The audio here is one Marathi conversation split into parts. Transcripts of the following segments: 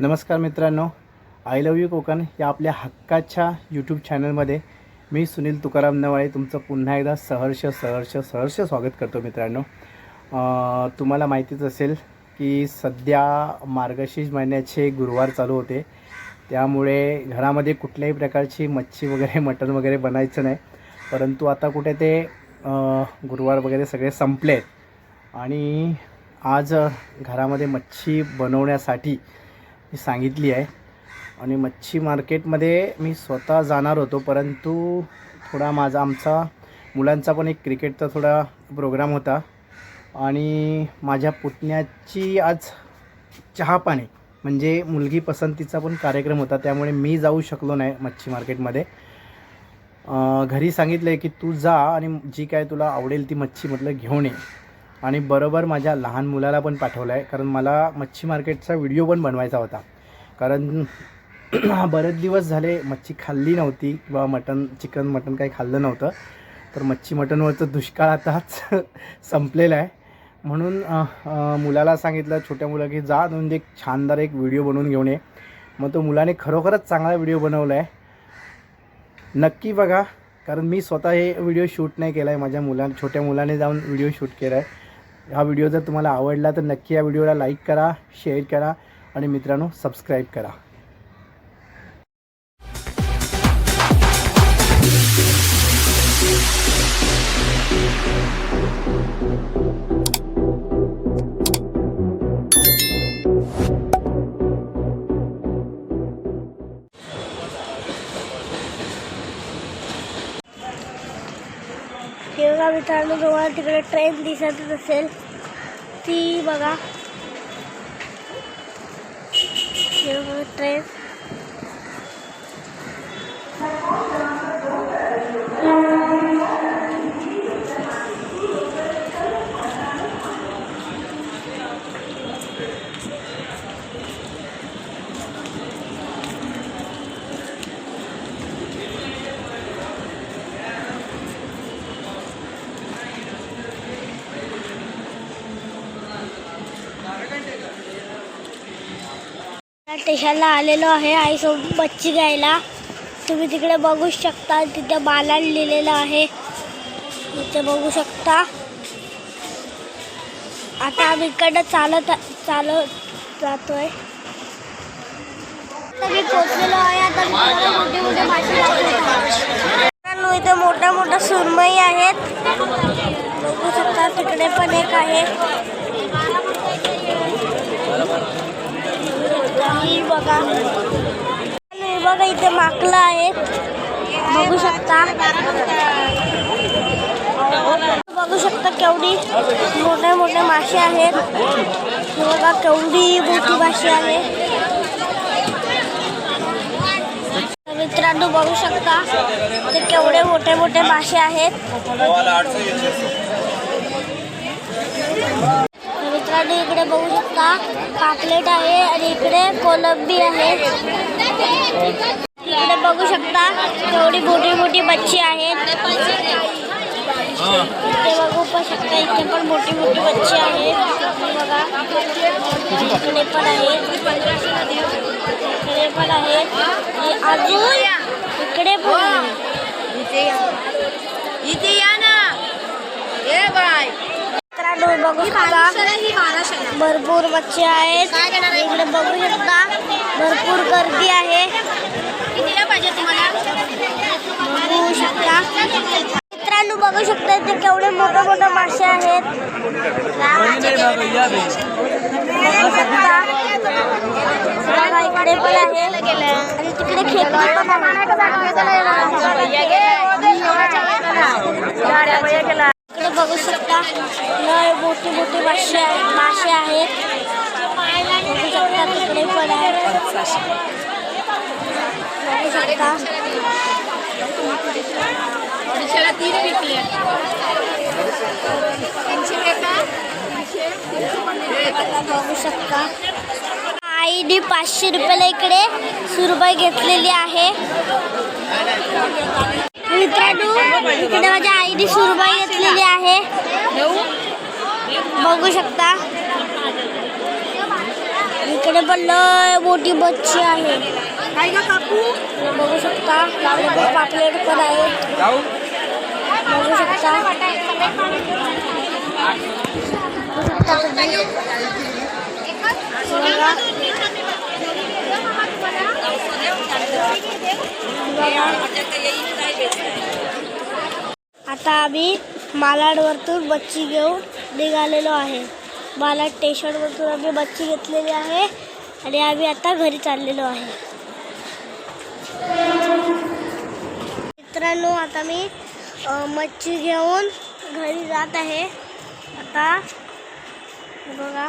नमस्कार मित्रांनो आय लव यू कोकण या आपल्या हक्काच्या यूट्यूब चॅनलमध्ये मी सुनील तुकाराम नवाळे तुमचं पुन्हा एकदा सहर्ष सहर्ष सहर्ष स्वागत करतो मित्रांनो. तुम्हाला माहितीच असेल की सध्या मार्गशीर्ष महिन्याचे गुरुवार चालू होते. त्यामुळे घरामध्ये कुठल्याही प्रकारची मच्छी वगैरे मटण वगैरे बनायचं नाही. परंतु आता कुठे ते गुरुवार वगैरे सगळे संपले आहेत आणि आज घरामध्ये मच्छी बनवण्यासाठी मी सांगितली आहे. आणि मच्छी मार्केटमध्ये मी स्वतः जाणार होतो परंतु थोडा माझा आमचा मुलांचा पण एक क्रिकेटचा थोडा प्रोग्राम होता. आणि माझ्या पुतण्याची आज चहापाणी म्हणजे मुलगी पसंतीचा पण कार्यक्रम होता त्यामुळे मी जाऊ शकलो नाही मच्छी मार्केटमध्ये. घरी सांगितलं आहे की तू जा आणि जी काय तुला आवडेल ती मच्छी म्हटलं घेऊन ये. आणि बरोबर माझ्या लहान मुलाला पण पाठवलं आहे. कारण मला मच्छी मार्केटचा व्हिडिओ पण बनवायचा होता. कारण बरेच दिवस झाले मच्छी खाल्ली नव्हती किंवा मटन चिकन मटन काही खाल्लं नव्हतं. तर मच्छी मटनवरचं दुष्काळ आताच संपलेला आहे. म्हणून मुलाला सांगितलं छोट्या मुला की जा म्हणजे एक छानदार एक व्हिडिओ बनवून घेऊन ये. मग तो मुलाने खरोखरच चांगला व्हिडिओ बनवला आहे. नक्की बघा कारण मी स्वतः हे व्हिडिओ शूट नाही केला आहे माझ्या मुला छोट्या मुलाने जाऊन व्हिडिओ शूट केला आहे हा व्हिडिओ जर तुम्हाला आवडला तर नक्की या व्हिडिओला लाईक करा शेअर करा आणि मित्रांनो सबस्क्राईब करा. मित्रांनो तुम्हाला तिकडे ट्रेन दिसतच असेल. ती बघा. बघा ट्रेन देशाला आलेलो आहे आईसोबत मच्छी घ्यायला. तुम्ही तिकडे बघू शकता तिथे बालान लिहिलेलं आहे. तिथे बघू शकता. आता आम्ही इकडं चालत चालत जातोय. मी पोचलेलो आहे आता मोठे मोठे मासे इथे मोठ्या मोठ्या सुरमई आहेत. बघू शकता तिकडे पण एक आहे. ही बघा. हे बघा इथे माकलं आहेत. बघू शकता. बघू शकता केवढी मोठे मोठे मासे आहेत. बघा केवढी मोठी मासे आहे. मित्रांनो बघू शकता. ते केवढे मोठे मोठे मासे आहेत. मित्रांनो इकडे बघू शकता. पापलेट आहे आणि इकडे कोलंबी आहे. इकडे बघू शकता केवढी मोठी मोठी मच्छी आहेत. इथे बघू पण शकता, इथे पण मोठी मोठी बघा. इकडे पण इकडे पण अजून इकडे पण इथे या. ना. ए बाय मित्रांनो बघू शकता भरपूर मच्छी आहेत. इकडे बघू शकता. भरपूर गर्दी आहे. बघू शकता. मित्रांनो बघू शकता इथे केवढे मोठे मोठे मासे आहेत. बघू शकता इकडे पण आहे. आणि तिकडे पण आहे इकडे बघू शकता. लय मोठे मोठे मासे आहेत मासे आहेत. बघू शकता तिकडे पण आहे. बघू शकता. तीन विकले. बघू शकता. आईने पाचशे रुपयाला इकडे सुरबाई घेतलेली आहे. मित्रांनो इकडे माझ्या आईने सुरबाई घेतलेली आहे. बघू शकता. इकडे पण लय मोठी मच्छी आहे. काय काकू. बघू शकता पापलेट पण आहे. बघू शकता. बघू शकता तुम्ही. आता आम्ही मालाडवरतून मच्छी घेऊन निघालेलो आहे. मालाड स्टेशनवरतून आम्ही बच्ची घेतलेली आहे आणि आम्ही आता घरी चाललेलो आहे. मित्रांनो आता मी मच्छी घेऊन घरी जात आहे. आता बघा.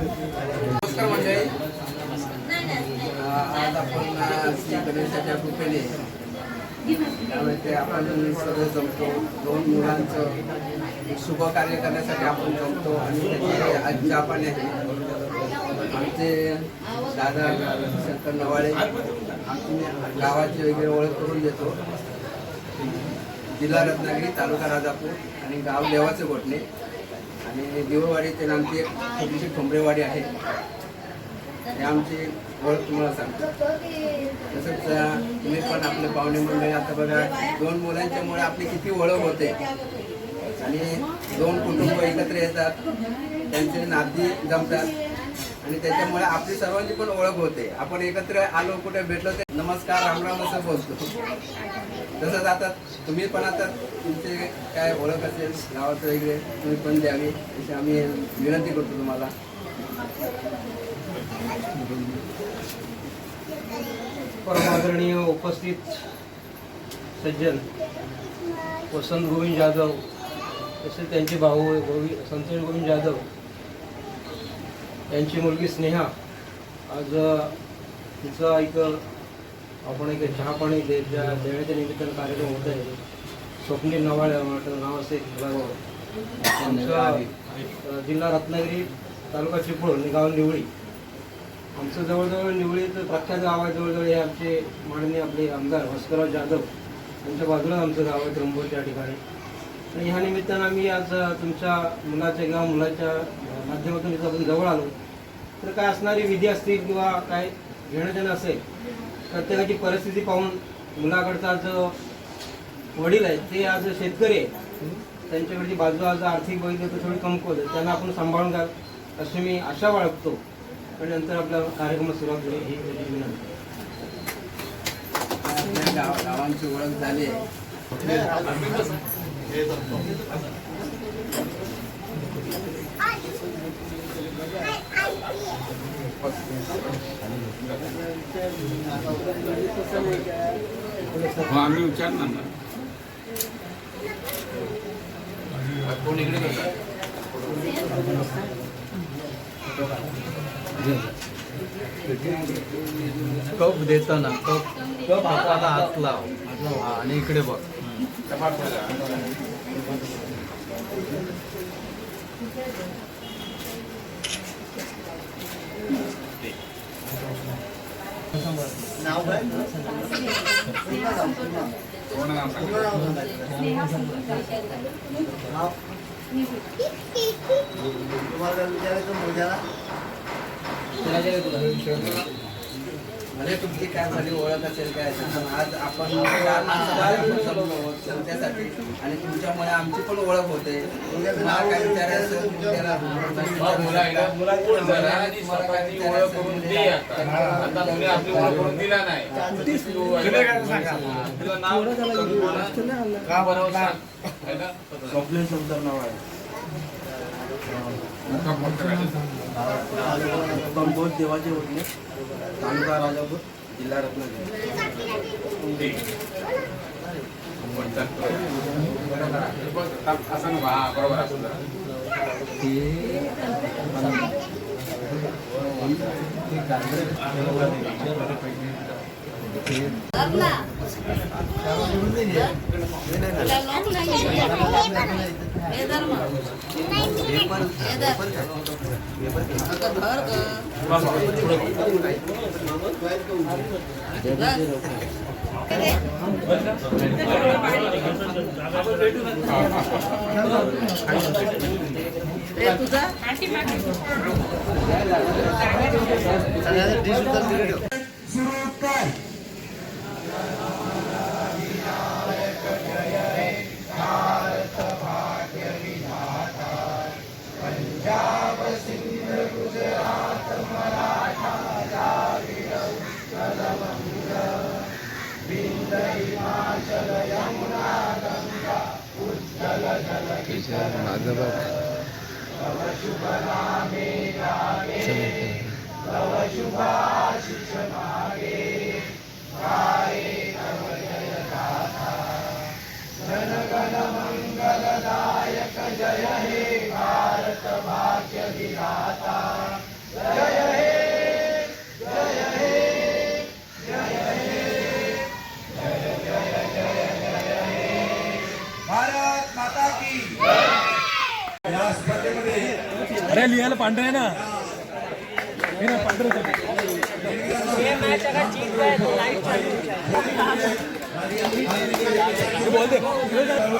नमस्कार मंडळी. आज आपण श्री गणेशाच्या कृपेने त्यामुळे ते आपण सगळं जमतो. दोन मुलांचं शुभ कार्य करण्यासाठी आपण जमतो आणि त्याची आज आपण आहे आमचे दादा शंकर नवाळे आम्ही गावाची वगैरे ओळख करून देतो. जिल्हा रत्नागिरी तालुका राजापूर आणि गाव देवाचे गोठणे. आणि देऊळवाडी ते आमची एक छोटीशी ठोंबरेवाडी आहे. हे आमची ओळख तुम्हाला सांगतो. तसंच तुम्ही पण आपले पाहुणे मंडळी आता बघा दोन मुलांच्यामुळे आपली किती ओळख होते. आणि दोन कुटुंब एकत्र येतात त्यांचे नाती जमतात आणि त्याच्यामुळे आपली सर्वांची पण ओळख होते. आपण एकत्र आलो कुठे भेटलो ते नमस्कार रामराम असं बोलतो. तसंच आता तुम्ही पण आता तुमचे काय ओळख असेल गावाचं वगैरे तुम्ही पण द्यावी. अशी आम्ही विनंती करतो तुम्हाला. परमादरणीय उपस्थित सज्जन वसंत गोविंद जाधव तसेच त्यांचे भाऊ गोवि संतोष गोविंद जाधव यांची मुलगी स्नेहा. आज तिचा एक आपण एक चहा पाणी दे ज्या देण्याच्या निमित्तानं कार्यक्रम होत आहे. स्वप्नील नवाळे वाटतं नाव असेल आमचं जिल्हा रत्नागिरी तालुका चिपळूण गाव निवळी. आमचं जवळजवळ निवळीत प्रख्यात गाव आहे जवळजवळ हे आमचे माननीय आपले आमदार भास्करराव जाधव यांच्या बाजूला आमचं गाव आहे त्र्यंबोर त्या ठिकाणी. आणि ह्या निमित्तानं आम्ही आज तुमच्या मुलाच्या किंवा मुलाच्या माध्यमातून आपण जवळ आलो. तर काय असणारी विधी असतील किंवा काय घेणं देणं असेल प्रत्येकाची परिस्थिती पाहून मुलाकडचा जो वडील आहेत ते आज शेतकरी आहेत त्यांच्याकडची बाजू आज आर्थिक बघितलं तर थोडी कमकुवत आहे त्यांना आपण सांभाळून घ्या अशी मी आशा बाळगतो आणि नंतर आपल्या कार्यक्रमात सुरुवात होईल ही विनंती गावांची ओळख झाली आहे आम्ही विचारणार ना. कप देताना कप कप हाताला हात लाव. हा, आणि इकडे बघ. असते नाव काय? तुम्हाला विचारायचं मुलग्याला? म्हणजे तुमची काय झाली ओळख असेल काय असेल पण आज आपण चार माणसं आपण जमलो तुमच्यासाठी आणि तुमच्यामुळे आमची पण ओळख होते तुम्हाला काय विचारायचं असेल, तुम्हाला काय नाव आहे कंपोज देवाचे होते तालुका राजापूर जिल्हा रत्नागिरी असं तुझा नको हा बरोबर असं जरा.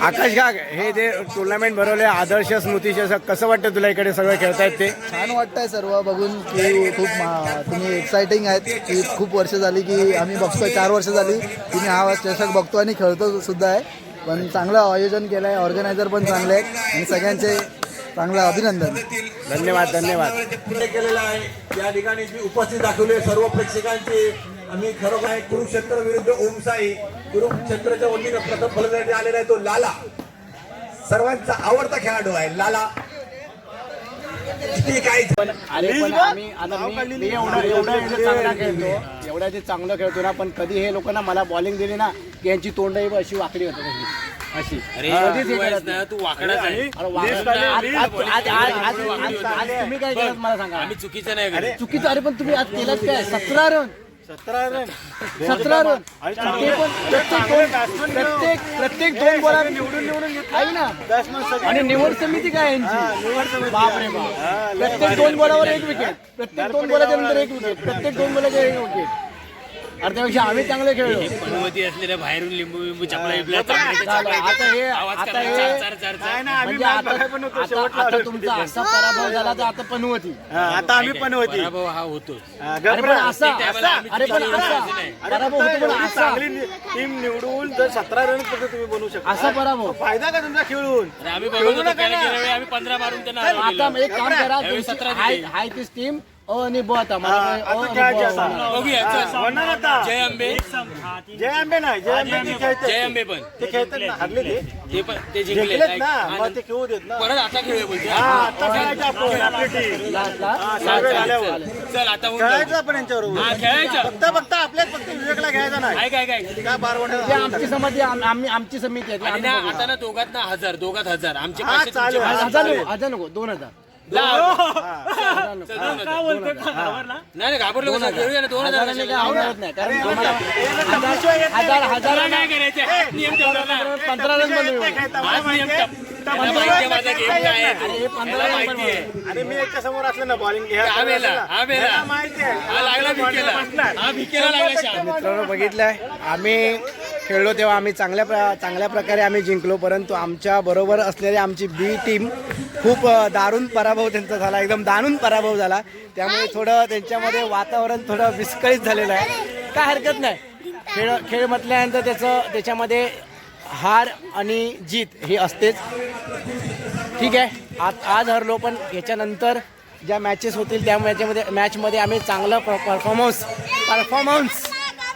आकाश काक हे जे टुर्नामेंट भरवले आदर्श स्मृती चषक कसं वाटतं तुला इकडे सगळं खेळतायत ते? छान वाटतंय सर्व बघून की खूप मा- तुम्ही एक्साइटिंग आहेत की खूप वर्ष झाली की आम्ही बघतोय चार वर्ष झाली. तुम्ही हा चषक बघतो आणि खेळतो सुद्धा आहे. पण चांगलं आयोजन केलं आहे ऑर्गनायझर पण चांगले आहेत. आणि सगळ्यांचे चांगलं अभिनंदन. धन्यवाद धन्यवाद. पुढे केलेला आहे. या ठिकाणी मी उपस्थित दाखवले सर्व प्रेक्षकांचे. आम्ही खरोखर आहे कुरुक्षेत्र विरुद्ध ओमसाई. कुरुक्षेत्राच्या वतीनं प्रथम फलंदाजी आलेला आहे तो लाला. सर्वांचा आवडता खेळाडू आहे लाला. किती काय अरे पण आम्ही आता मी मी एवढा एवढा एवढं चांगला खेळतो. एवढ्या जे चांगलं खेळतो ना पण कधी हे लोक ना मला बॉलिंग दिली ना की यांची तोंडही अशी वाकडी होतात अशी. अशी कधीच हे करत नाही. अरे वाकडं- आज- आज- आज- आज- आज- आज- आज तुम्ही काय केलं मला सांगा? आम्ही चुकीचं नाही चुकीचं अरे पण तुम्ही आज केलं काय? सतरा रन सतरा रन सतरा रन ते पण प्रत्येक दोन प्रत्येक प्रत्येक दोन बॉला निवडून निवडून आहे ना. आणि निवड समिती काय यांची? बापरे बाप. प्रत्येक दोन बॉलावर एक विकेट प्रत्येक दोन बॉलाच्या नंतर एक विकेट प्रत्येक दोन बॉलाच्या एक विकेट अरे त्यापेक्षा आम्ही चांगले खेळलो. पनवती असलेल्या बाहेरून लिंबू बिंबू चपला बिपला. आता हे आता आता आता- आता तुमचा असा पराभव झाला तर आता पनवती. आता आम्ही पनवती. पराभव हा होतो अरे पण असा अरे पण असा पराभव होतो पण असा टीम निवडून जर सतरा रन तुम्ही बनवू शकता? असा पराभव. फायदा का तुमचा खेळून? आम्ही पंधरा मारून त्यांना. आता एक काम करा. हाय तीच टीम जय आंबे जय आंबे नाही. जय आंबे ते खेळतात जय आंबे पण. ते खेळतात ना हरले ते ते पण ते जिंकले जिंकलेत ना हा, मग ते खेळू देत ना. परत आता खेळूया बोलते हा आता खेळायचं आपण. आपली टीम लास्ट लास्ट हा, सहा झाल्यावर. चल आता होऊन खेळायचं जाऊ. आपण यांच्याबरोबर हा खेळायचं. फक्त फक्त आपल्याच फक्त विवेकला घ्यायचा नाही. काय काय काय काय बारवड्या ते आमची समिती आम- आम्ही आमची समिती आहे ती आणि आम्ही ना बघू. आता ना दोघात ना हजार दोघात हजार. आमचे हा, तुमचे चालेल. हजार नको हजार नको दोन हजार. नाही घाबरलो कसं ना दोन हजाराने काय नाही कारण तुम्हाला हजार काय करायचं? नियम ठेवला. पंधरा रन. अरे हे मी याच्या समोर असलं ना बॉलिंग हा हा हा लागला हा मित्रांनो बघितलंय. आम्ही खेळलो तेव्हा आम्ही चांगल्या प्र चांगल्या प्रकारे आम्ही जिंकलो परंतु आमच्या बरोबर असलेली आमची बी टीम खूप अ, दारुण पराभव त्यांचा झाला एकदम दारुण पराभव झाला. त्यामुळे थोडं त्यांच्यामध्ये वातावरण थोडं विस्कळीत झालेलं आहे. काय हरकत नाही. खेळ खेळ म्हटल्यानंतर त्याचं त्याच्यामध्ये हार आणि जीत हे असतेच. ठीक आहे. आज आज हरलो पण याच्यानंतर ज्या मॅचेस होतील त्या मॅचमध्ये मॅचमध्ये आम्ही चांगलं परफॉर्मन्स परफॉर्मन्स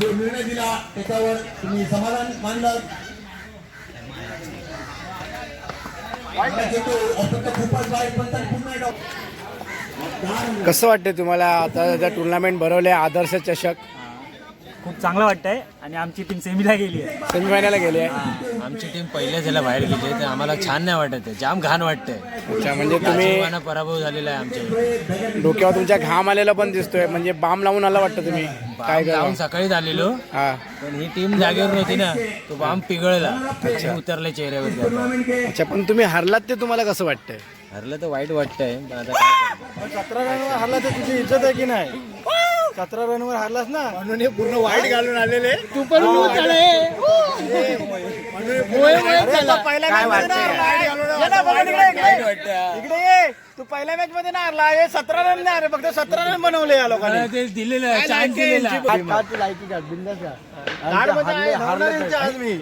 जो निर्णय दिला त्याच्यावर तुम्ही समाधान मानलं खूपच वाईट पण तर कसं वाटतं तुम्हाला? आता ज्या टुर्नामेंट भरवले आदर्श चषक. खूप चांगलं वाटतंय. आणि आमची टीम सेमीला गेली आहे. सेमीफायनलला गेले आहे. आमची टीम पहिल्याच याला बाहेर गेली तर आम्हाला छान नाही वाटत आहे. जाम घाण वाटतंय. अच्छा म्हणजे तुम्ही पराभव झालेला आहे आमच्या. डोक्यावर तुमच्या घाम आलेला पण दिसतोय. म्हणजे बाम लावून आला वाटतं तुम्ही? काय जाऊन करा सकाळीच आलेलो. हा. पण ही टीम जागेवर नव्हती ना तो बाम पिघळला. आणि उतरले चेहऱ्यावर अच्छा पण तुम्ही हरलात ते तुम्हाला कसं वाटतंय? हरलं तर वाईट वाटतंय पण आता काय करणार? हरला तर तुझी इज्जत आहे की नाही? सतरा रनवर हरलास ना? म्हणून हे पूर्ण वाईट घालून आलेले. तू पण इकडे ये. तू पहिल्या मॅच मध्ये ना हरला. हे सतरा रन नाही हरले, फक्त सतरा रन बनवले या लोकांनी. ते दिलेलं चान्स दिलेला लायकी काढ बिंदास आज मी.